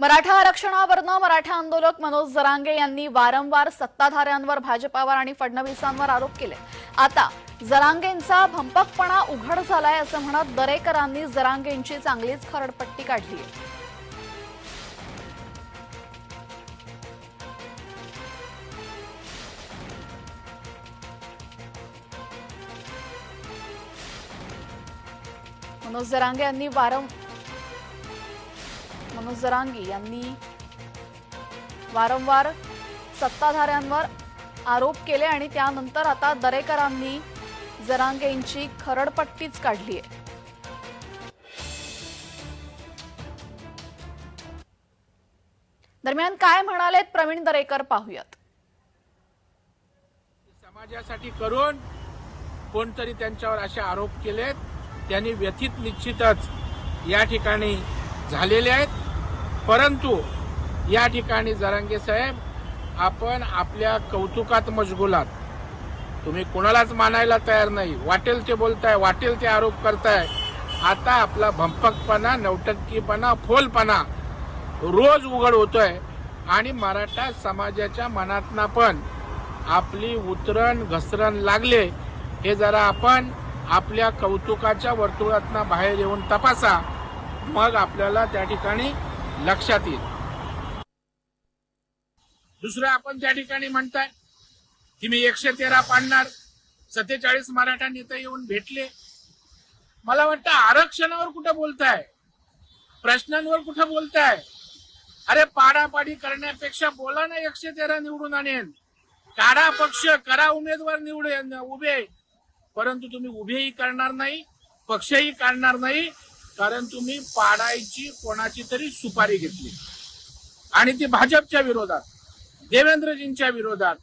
मराठा आरक्षणावरनं मराठा आंदोलक मनोज जरांगे यांनी वारंवार सत्ताधाऱ्यांवर भाजपावर आणि फडणवीसांवर आरोप केले. आता जरांगेंचा भंपकपणा उघड झालाय असं म्हणत दरेकरांनी जरांगेंची चांगलीच खरडपट्टी काढली आहे. मनोज जरांगे यांनी वारं मनोज जरांगी यांनी वारंवार सत्ताधाऱ्यांवर आरोप केले आणि त्यानंतर आता दरेकरांनी जरांगेंची खरडपट्टीच काढली आहे. दरम्यान काय म्हणालेत प्रवीण दरेकर पाहूयात. समाजासाठी करून कोणतरी त्यांच्यावर असे आरोप केलेत त्यांनी व्यथित निश्चितच या ठिकाणी झालेले आहेत. परंतु या ठिकाणी जरांगे साहेब आपण आपल्या कौतुकात मशगुलात. तुम्ही कोणालाच मानायला तयार नाही. वाटेल ते बोलताय वाटेल ते आरोप करताय. आता आपला भंपकपणा नवटक्कीपणा फोलपणा रोज उघड होतोय. आणि मराठा समाजाच्या मनातना पण आपली उतरण घसरण लागले हे जरा आपण आपल्या कौतुकाच्या वर्तुळातना बाहेर येऊन तपासा. मग आपल्याला त्या ठिकाणी लक्षात येईल. दुसरं आपण त्या ठिकाणी म्हणताय की मी एकशे तेरा पाडणार सत्तेचाळीस मराठा नेते येऊन भेटले. मला वाटतं आरक्षणावर कुठं बोलताय? प्रश्नांवर कुठं बोलताय? अरे पाडापाडी करण्यापेक्षा बोला ना एकशे तेरा निवडून आणेन. काढा पक्ष करा उमेदवार निवडे उभे. परंतु तुम्ही उभेही करणार नाही पक्षही काढणार नाही कारण तुम्ही पाडायची कोणाची तरी सुपारी घेतली. आणि ती भाजपच्या विरोधात देवेंद्रजींच्या विरोधात